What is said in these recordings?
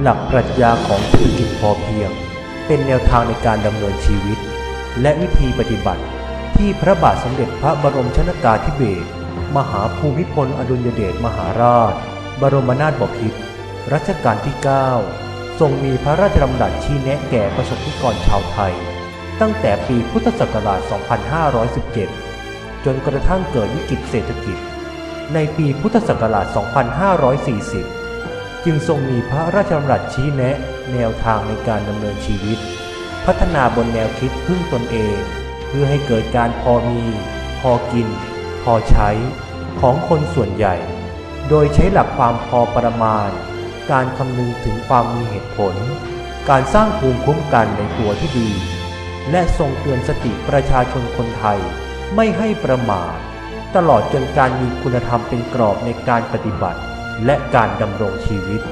หลักปรัชญาของเศรษฐกิจพอเพียง เป็นแนวทางในการดำเนินชีวิต และวิธีปฏิบัติ ที่พระบาทสมเด็จพระบรมชนากาธิเบศรมหาภูมิพลอดุลยเดชมหาราช บรมนาถบพิตรรัชกาลที่ 9 ทรงมีพระราชดำรัสชี้แนะแก่ประสบนิกรชาวไทย ตั้งแต่ปีพุทธศักราช 2517 จนกระทั่งเกิดวิกฤตเศรษฐกิจ ในปีพุทธศักราช 2540 จึงทรงมีพระราชดำรัสชี้แนะแนวทางในการดำเนินชีวิต พัฒนาบนแนวคิดพึ่งตนเอง เพื่อให้เกิดการพอมี พอกิน พอใช้ของคนส่วนใหญ่ โดยใช้หลักความพอประมาณ การคำนึงถึงความมีเหตุผล การสร้างภูมิคุ้มกันในตัวที่ดี และทรงเตือนสติประชาชนคนไทยไม่ให้ประมาทตลอดจนการมีคุณธรรมเป็นกรอบในการปฏิบัติ และการดำรงชีวิต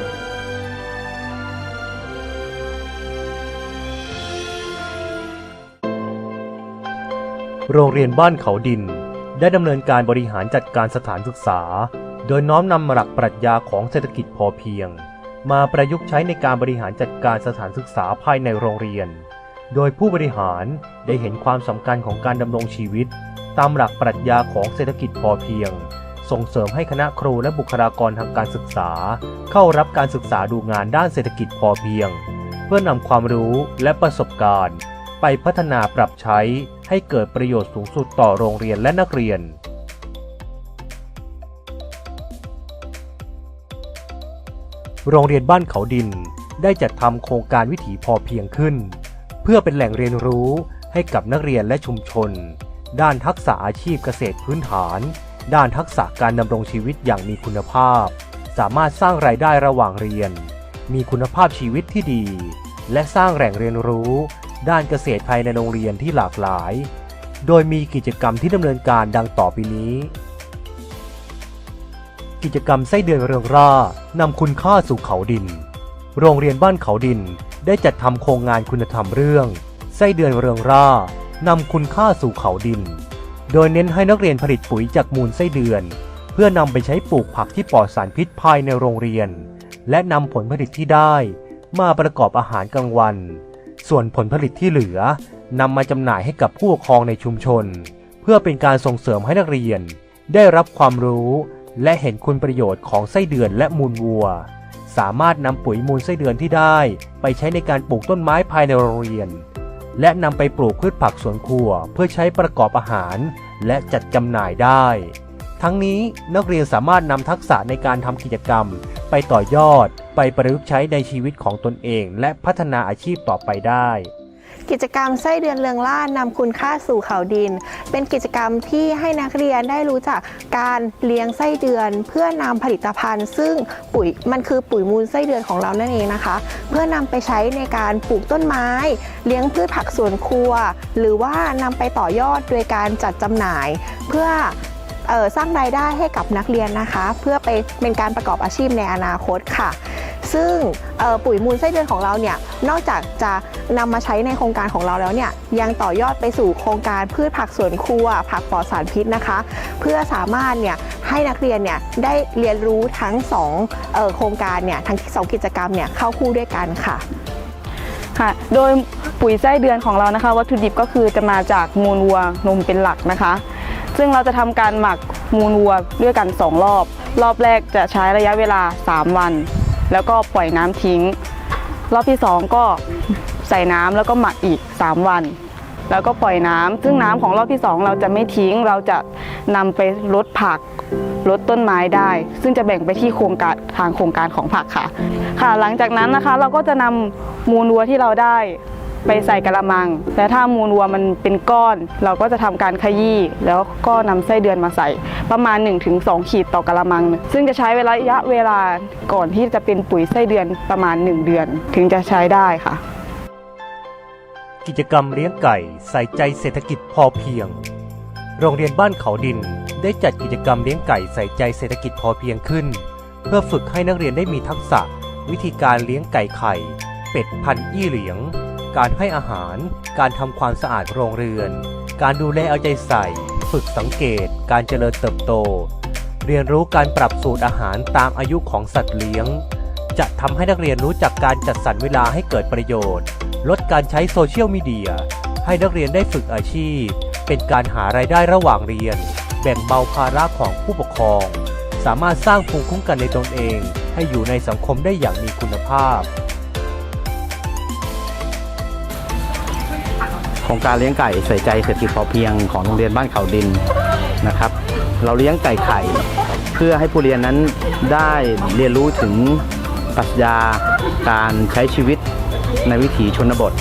โรงเรียนบ้านเขาดิน ได้ดำเนินการบริหารจัดการสถานศึกษา โดยน้อมนำหลักปรัชญาของเศรษฐกิจพอเพียง มาประยุกต์ใช้ในการบริหารจัดการสถานศึกษาภายในโรงเรียน โดยผู้บริหารได้เห็นความสำคัญของการดำรงชีวิต ตามหลักปรัชญาของเศรษฐกิจพอเพียง ส่งเสริมให้คณะครูและบุคลากรทางการศึกษา เข้ารับการศึกษาดูงานด้านเศรษฐกิจพอเพียง เพื่อนำความรู้และประสบการณ์ ไปพัฒนาปรับใช้ให้เกิดประโยชน์สูงสุดต่อโรงเรียนและนักเรียนโรงเรียนบ้านเขาดินได้จัดทำโครงการวิถีพอเพียงขึ้น เพื่อเป็นแหล่งเรียนรู้ให้กับนักเรียนและชุมชน ด้านทักษะอาชีพเกษตรพื้นฐาน ด้านทักษะการดำรงชีวิตอย่างมีคุณภาพ สามารถสร้างรายได้ระหว่างเรียน มีคุณภาพชีวิตที่ดี และสร้างแหล่งเรียนรู้ ด้านเกษตรภายในโรงเรียนที่หลากหลาย โดยมีกิจกรรมที่ดำเนินการดังต่อไปนี้ กิจกรรมไส้เดือนเรืองร่านำคุณค่าสู่เขาดิน โรงเรียนบ้านเขาดินได้จัดทำโครงงานคุณธรรมเรื่อง ไส้เดือนเรืองร่านำคุณค่าสู่เขาดิน โดยเน้นให้นักเรียนผลิตปุ๋ยจากมูลไส้เดือน เพื่อนำไปใช้ปลูกผักที่ปลอดสารพิษภายในโรงเรียน และนำผลผลิตที่ได้ มาประกอบอาหารกลางวัน ส่วนผลผลิตที่เหลือนำมาจำหน่ายให้กับผู้ปกครองในชุมชน เพื่อเป็นการส่งเสริมให้นักเรียน ได้รับความรู้และเห็นคุณประโยชน์ของไส้เดือนและมูลวัว สามารถนำปุ๋ยมูลไส้เดือนที่ได้ ไปใช้ในการปลูกต้นไม้ภายในโรงเรียน และนำไปปลูกพืชผักสวนครัว เพื่อใช้ประกอบอาหาร และจัดจำหน่ายได้ ทั้งนี้นักเรียนสามารถนำทักษะในการทำกิจกรรม ไปต่อยอด ไปประยุกต์ใช้ในชีวิตของตนเอง และพัฒนาอาชีพต่อไปได้ กิจกรรมไส้เดือนเรืองล่านำคุณค่าสู่เขาดิน เป็นกิจกรรมที่ให้นักเรียนได้รู้จักการเลี้ยงไส้เดือน เพื่อนำผลิตภัณฑ์ ซึ่งปุ๋ยมันคือปุ๋ยมูลไส้เดือนของเรานั่นเองนะคะ เพื่อนำไปใช้ในการปลูกต้นไม้ เลี้ยงพืชผักสวนครัว หรือว่านำไปต่อยอดโดยการจัดจำหน่าย เพื่อเอ่อสร้างรายได้ให้กับนักเรียนนะคะ เพื่อไปเป็นการประกอบอาชีพในอนาคตค่ะ ซึ่งปุ๋ยมูลไส้เดือนของเราเนี่ยนอกจากจะนำมาใช้ในโครงการของเราแล้วเนี่ยยังต่อยอดไปสู่โครงการพืชผักสวนครัว ผักปลอดสารพิษนะคะ เพื่อสามารถเนี่ยให้นักเรียนเนี่ยได้เรียนรู้ทั้งสองเออโครงการเนี่ยทั้งสองกิจกรรมเนี่ยเข้าคู่ด้วยกันค่ะค่ะ โดยปุ๋ยไส้เดือนของเรานะคะ วัตถุดิบก็คือจะมาจากมูลวัวนมเป็นหลักนะคะ ซึ่งเราจะทำการหมักมูลวัวด้วยกัน 2 รอบ รอบแรกจะใช้ระยะเวลา 3 วัน แล้วก็ปล่อยน้ำทิ้ง รอบที่ 2 ก็ใส่น้ำแล้วก็หมักอีก 3 วัน แล้วก็ปล่อยน้ำซึ่งน้ำของรอบที่ 2 เราจะไม่ทิ้ง เราจะนำไปลดผักลดต้นไม้ได้ ซึ่งจะแบ่งไปที่โครงการทางโครงการของผักค่ะ ค่ะ หลังจากนั้นนะคะเราก็จะนำมูลวัวที่เราได้ ไปใส่กระมัง และถ้ามูลวัวมันเป็นก้อน เราก็จะทำการขยี้แล้วก็นำไส้เดือนมาใส่ประมาณ 1-2 ขีดต่อกระมัง ซึ่งจะใช้เวลาระยะเวลาก่อนที่จะเป็นปุ๋ยไส้เดือนประมาณ 1 เดือน ถึงจะใช้ได้ค่ะ กิจกรรมเลี้ยงไก่ใส่ใจเศรษฐกิจพอเพียง โรงเรียนบ้านเขาดินได้จัดกิจกรรมเลี้ยงไก่ใส่ใจเศรษฐกิจพอเพียงขึ้น เพื่อฝึกให้นักเรียนได้มีทักษะ วิธีการเลี้ยงไก่ไข่ เป็ดพันธุ์อี้เหลียง การให้อาหาร การทำความสะอาดโรงเรือน การดูแลเอาใจใส่ ฝึกสังเกต การเจริญเติบโต เรียนรู้การปรับสูตรอาหารตามอายุของสัตว์เลี้ยง จะทำให้นักเรียนรู้จักการจัดสรรเวลาให้เกิดประโยชน์ ลดการใช้โซเชียลมีเดีย ให้นักเรียนได้ฝึกอาชีพ เป็นการหารายได้ระหว่างเรียน แบ่งเบาภาระของผู้ปกครอง สามารถสร้างภูมิคุ้มกันในตนเอง ให้อยู่ในสังคมได้อย่างมีคุณภาพ รงการเลี้ยงไก่ใส่ใจเศรษฐกิจพอเพียงของโรงเรียนบ้านเขาดินนะครับ เราเลี้ยงไก่ไข่เพื่อให้ผู้เรียนนั้นได้เรียนรู้ถึงปรัชญาการใช้ชีวิตในวิถีชนบท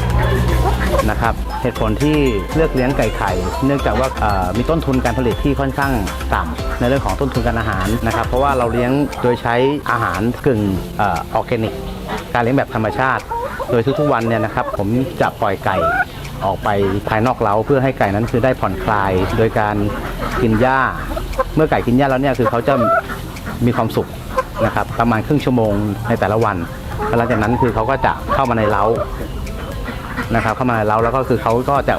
นะครับ เหตุผลที่เลือกเลี้ยงไก่ไข่ เนื่องจากว่ามีต้นทุนการผลิตที่ค่อนข้างต่ำในเรื่องของต้นทุนการอาหารนะครับ เพราะว่าเราเลี้ยงโดยใช้อาหารกึ่งออร์แกนิก การเลี้ยงแบบธรรมชาติ โดยทุกๆวันเนี่ยนะครับ ผมจะปล่อยไก่ ออกไปภายนอกเล้าเพื่อให้ไก่นั้นคือได้ผ่อนคลายโดยการกินหญ้า เมื่อไก่กินหญ้าแล้วเนี่ยคือเขาจะมีความสุขนะครับประมาณครึ่งชั่วโมงในแต่ละวันหลังจากนั้นคือเขาก็จะเข้ามาในเล้านะครับ เข้ามาในเล้าแล้วก็คือเขาก็จะ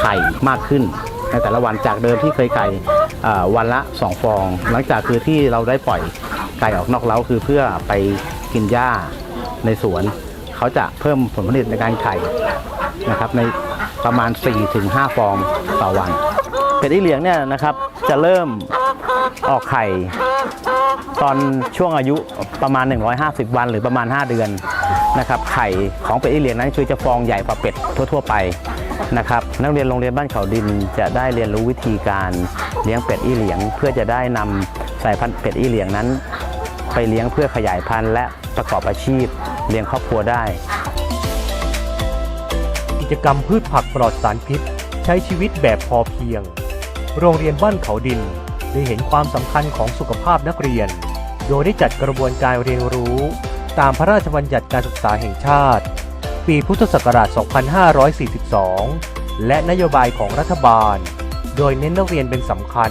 ไข่มากขึ้น ในแต่ละวันจากเดิมที่เคยไก่วันละ 2 ฟอง หลังจากคือที่เราได้ปล่อยไก่ออกนอกเล้าคือเพื่อไปกินหญ้าในสวน เขาจะเพิ่มผลผลิตในการไข่นะครับใน ประมาณ 4-5 ฟองต่อวันเป็ดอีเหลียงเนี่ยนะครับจะเริ่มออกไข่ตอนช่วงอายุประมาณ 150 วันหรือประมาณ 5 เดือนนะครับไข่ของเป็ดอีเหลียงนั้นคือจะฟองใหญ่กว่าเป็ดทั่ว ๆ ไปนะครับนักเรียนโรงเรียนบ้านเขาดินจะได้เรียนรู้วิธีการเลี้ยงเป็ดอีเหลียง เพื่อจะได้นำสายพันธุ์เป็ดอีเหลียงนั้น ไปเลี้ยงเพื่อขยายพันธุ์และประกอบอาชีพเลี้ยงครอบครัวได้ จกรรมพืชผักปลอดสารพิษ ใช้ชีวิตแบบพอเพียง โรงเรียนบ้านเขาดินได้เห็นความสำคัญของสุขภาพนักเรียน โดยได้จัดกระบวนการเรียนรู้ ตามพระราชบัญญัติการศึกษาแห่งชาติ ปีพุทธศักราช 2542 และนโยบายของรัฐบาล โดยเน้นนักเรียนเป็นสำคัญ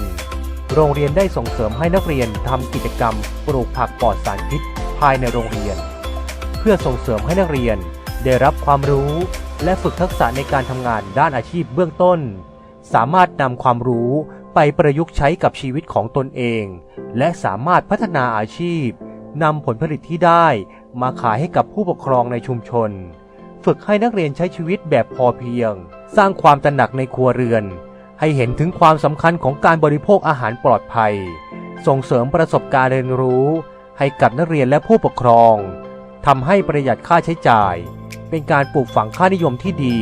โรงเรียนได้ส่งเสริมให้นักเรียนทำกิจกรรมปลูกผักปลอดสารพิษภายในโรงเรียน เพื่อส่งเสริมให้นักเรียน ได้รับความรู้และฝึกทักษะในการทำงานด้านอาชีพเบื้องต้น สามารถนำความรู้ไปประยุกต์ใช้กับชีวิตของตนเอง และสามารถพัฒนาอาชีพนำผลผลิตที่ได้มาขายให้กับผู้ปกครองในชุมชน ฝึกให้นักเรียนใช้ชีวิตแบบพอเพียง สร้างความตระหนักในครัวเรือน ให้เห็นถึงความสำคัญของการบริโภคอาหารปลอดภัย ส่งเสริมประสบการณ์เรียนรู้ ให้กับนักเรียนและผู้ปกครองทำให้ประหยัดค่าใช้จ่าย เป็นการปลูกฝังค่านิยมที่ดี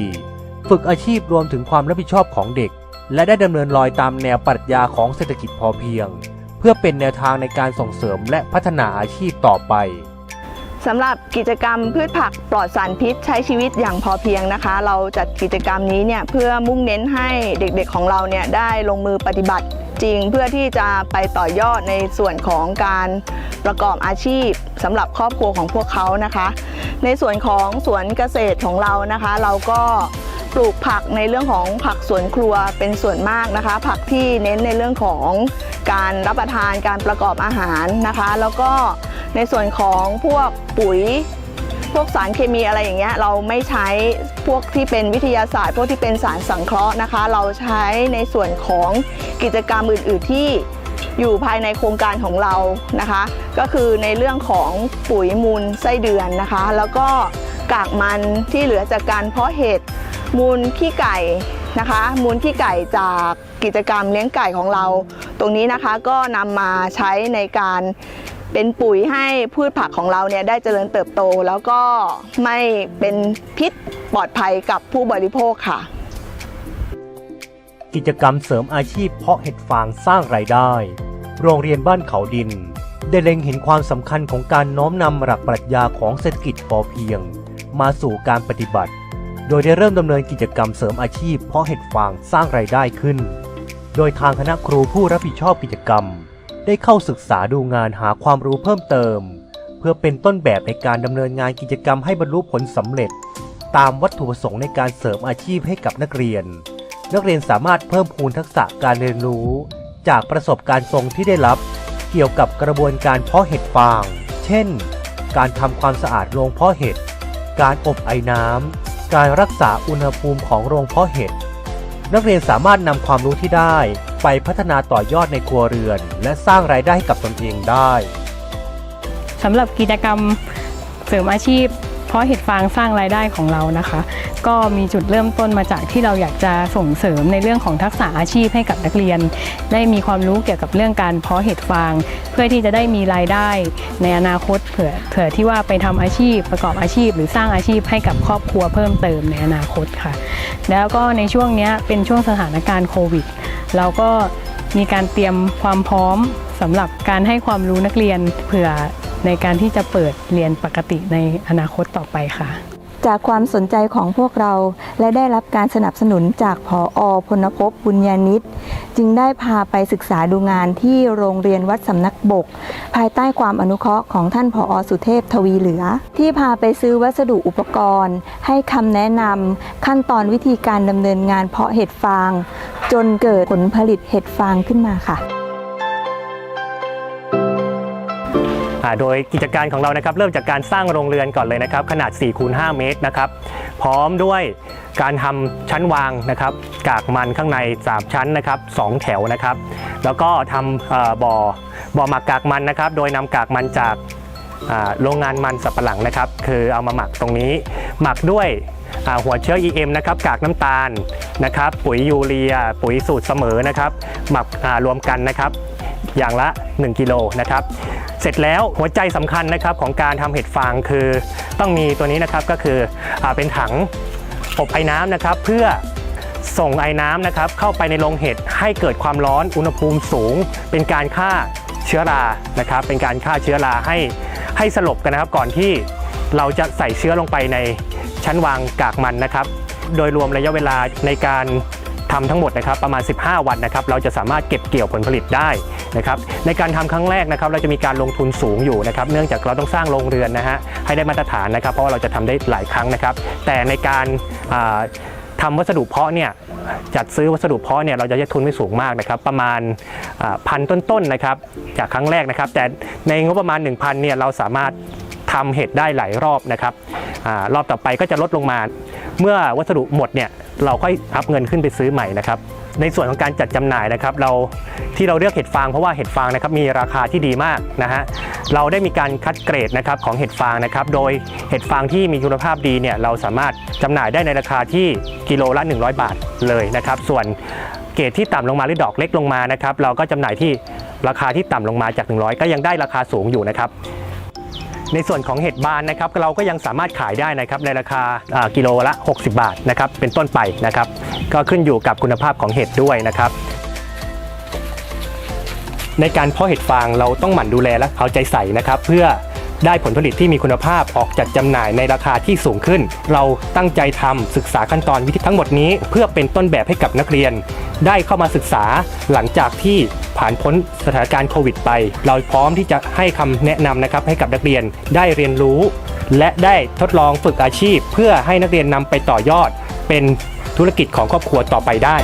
ฝึกอาชีพรวมถึงความรับผิดชอบของเด็ก และได้ดำเนินรอยตามแนวปรัชญาของเศรษฐกิจพอเพียง เพื่อเป็นแนวทางในการส่งเสริมและพัฒนาอาชีพต่อไปสำหรับกิจกรรมพืชผักปลอดสารพิษใช้ชีวิตอย่างพอเพียงนะคะ เราจัดกิจกรรมนี้เนี่ยเพื่อมุ่งเน้นให้เด็กๆของเราเนี่ยได้ลงมือปฏิบัติ จริง เพื่อที่จะไปต่อยอดในส่วนของการประกอบอาชีพสำหรับครอบครัวของพวกเขานะคะ ในส่วนของสวนเกษตรของเรานะคะ เราก็ปลูกผักในเรื่องของผักสวนครัวเป็นส่วนมากนะคะ ผักที่เน้นในเรื่องของการรับประทานการประกอบอาหารนะคะ แล้วก็ในส่วนของพวกปุ๋ย พวกสารเคมีอะไรอย่างเงี้ยเราไม่ใช้พวกที่เป็นวิทยาศาสตร์ พวกที่เป็นสารสังเคราะห์นะคะ เราใช้ในส่วนของกิจกรรมอื่น ๆ ที่อยู่ภายในโครงการของเรานะคะ ก็คือในเรื่องของปุ๋ยมูลไส้เดือนนะคะ แล้วก็กากมันที่เหลือจากการเพาะเห็ดมูลขี้ไก่นะคะ มูลขี้ไก่จากกิจกรรมเลี้ยงไก่ของเรา ตรงนี้นะคะก็นำมาใช้ในการ เป็นปุ๋ยให้พืชผักของเราเนี่ยได้เจริญเติบโต แล้วก็ไม่เป็นพิษปลอดภัยกับผู้บริโภคค่ะ กิจกรรมเสริมอาชีพเพาะเห็ดฟางสร้างรายได้ โรงเรียนบ้านเขาดิน ได้เล็งเห็นความสำคัญของการน้อมนำหลักปรัชญาของเศรษฐกิจพอเพียง มาสู่การปฏิบัติ โดยได้เริ่มดำเนินกิจกรรมเสริมอาชีพเพาะเห็ดฟางสร้างรายได้ขึ้น โดยทางคณะครูผู้รับผิดชอบกิจกรรม ได้เข้าศึกษาดูงานหาความรู้เพิ่มเติม เพื่อเป็นต้นแบบในการดำเนินงานกิจกรรมให้บรรลุผลสำเร็จ ตามวัตถุประสงค์ในการเสริมอาชีพให้กับนักเรียน นักเรียนสามารถเพิ่มพูนทักษะการเรียนรู้ จากประสบการณ์ทรงที่ได้รับ เกี่ยวกับกระบวนการเพาะเห็ดฟาง เช่น การทำความสะอาดโรงเพาะเห็ด การอบไอน้ำการรักษาอุณหภูมิของโรงเพาะเห็ดนักเรียนสามารถนำความรู้ที่ได้ ไปพัฒนาต่อยอดในครัวเรือน และสร้างรายได้ให้กับตนเองได้ สำหรับกิจกรรมเสริมอาชีพ เพราะเห็ดฟางสร้างรายได้ของเรานะคะ ก็มีจุดเริ่มต้นมาจากที่เราอยากจะส่งเสริมในเรื่องของทักษะอาชีพให้กับนักเรียน ได้มีความรู้เกี่ยวกับเรื่องการเพาะเห็ดฟาง เพื่อที่จะได้มีรายได้ในอนาคตเผื่อเผื่อที่ว่าไปทำอาชีพประกอบอาชีพ หรือสร้างอาชีพให้กับครอบครัวเพิ่มเติมในอนาคตค่ะ แล้วก็ในช่วงนี้เป็นช่วงสถานการณ์โควิดเราก็มีการเตรียมความพร้อมสำหรับการให้ความรู้นักเรียนเผื่อ ในการที่จะเปิดเรียนปกติในอนาคตต่อไปค่ะ จากความสนใจของพวกเราและได้รับการสนับสนุนจากผออพลภพบุญญาณิตจึงได้พาไปศึกษาดูงานที่โรงเรียนวัดสำนักบก ภายใต้ความอนุเคราะห์ของท่านผอสุเทพทวีเหลือ ที่พาไปซื้อวัสดุอุปกรณ์ ให้คำแนะนำขั้นตอนวิธีการดำเนินงานเพาะเห็ดฟาง จนเกิดผลผลิตเห็ดฟางขึ้นมาค่ะ โดยกิจการของเรานะครับเริ่มจากการสร้างโรงเรือนก่อนเลยนะครับ ขนาด4คูณ5เมตรนะครับพร้อมด้วยการทำชั้นวางนะครับกากมันข้างใน 3 ชั้นนะครับ2แถวนะครับ แล้วก็ทำบ่อบ่อหมักกากมันนะครับ โดยนำกากมันจากโรงงานมันสับปะหลังนะครับ คือเอามาหมักตรงนี้ หมักด้วยหัวเชื้อ EM นะครับกากน้ำตาลนะครับ ปุ๋ยยูเรีย ปุ๋ยสูตรเสมอนะครับ หมักรวมกันนะครับ อย่างละ 1 กิโลนะครับ เสร็จแล้วหัวใจสำคัญนะครับของการทำเห็ดฟางคือต้องมีตัวนี้นะครับก็คืออเป็นถังอบไอ้น้ำนะครับเพื่อส่งไอ้น้ำนะครับเข้าไปในโรงเห็ดให้เกิดความร้อนอุณหภูมิสูง เป็นการฆ่าเชื้อรานะครับ เป็นการฆ่าเชื้อราให้ให้สลบกันนะครับก่อนที่เราจะใส่เชื้อลงไปในชั้นวางกากมันนะครับ โดยรวมระยะเวลาในการ ทำทั้งหมดนะครับประมาณ 15 วันนะครับเราจะสามารถเก็บเกี่ยวผลผลิตได้นะครับในการทำครั้งแรกนะครับเราจะมีการลงทุนสูงอยู่นะครับเนื่องจากเราต้องสร้างโรงเรือนนะฮะให้ได้มาตรฐานนะครับ เพราะว่าเราจะทำได้หลายครั้งนะครับ แต่ในการอ่าทำวัสดุเพาะเนี่ยจัดซื้อวัสดุเพาะเนี่ยเราจะใช้ทุนไม่สูงมากนะครับ ประมาณพันต้นๆนะครับ จากครั้งแรกนะครับ แต่ในงบประมาณ 1,000เนี่ยเราสามารถ ทำเห็ดได้หลายรอบนะครับอรอบต่อไปก็จะลดลงมา เมื่อวัสดุหมดเนี่ยเราค่อยอัพเงินขึ้นไปซื้อใหม่นะครับในส่วนของการจัดจำหน่ายนะครับเราที่เราเลือกเห็ดฟางเพราะว่าเห็ดฟางนะครับมีราคาที่ดีมากนะฮะเราได้มีการคัดเกรดนะครับของเห็ดฟางนะครับโดยเห็ดฟางที่มีคุณภาพดีเนี่ยเราสามารถจำหน่ายได้ในราคาที่กิโลละ 100 บาทเลยนะครับ ส่วนเกรดที่ต่ำลงมาหรือดอกเล็กลงมานะครับเราก็จำหน่ายที่ราคาที่ต่ำลงมาจาก 100 ก็ยังได้ราคาสูงอยู่นะครับ ในส่วนของเห็ดบานนะครับเราก็ยังสามารถขายได้นะครับในราคากิโลละ 60 บาทนะครับเป็นต้นไปนะครับ ก็ขึ้นอยู่กับคุณภาพของเห็ดด้วยนะครับในการเพาะเห็ดฟางเราต้องหมั่นดูแลและเอาใจใส่นะครับ เพื่อได้ผลผลิตที่มีคุณภาพออกจัดจำหน่ายในราคาที่สูงขึ้น เราตั้งใจทำศึกษาขั้นตอนวิธีทั้งหมดนี้ เพื่อเป็นต้นแบบให้กับนักเรียน ได้เข้ามาศึกษาหลังจากที่ ผ่านพ้นสถานการณ์โควิดไป เราพร้อมที่จะให้คำแนะนำนะครับให้กับนักเรียนได้เรียนรู้ และได้ทดลองฝึกอาชีพ เพื่อให้นักเรียนนำไปต่อยอด เป็นธุรกิจของครอบครัวต่อไปได้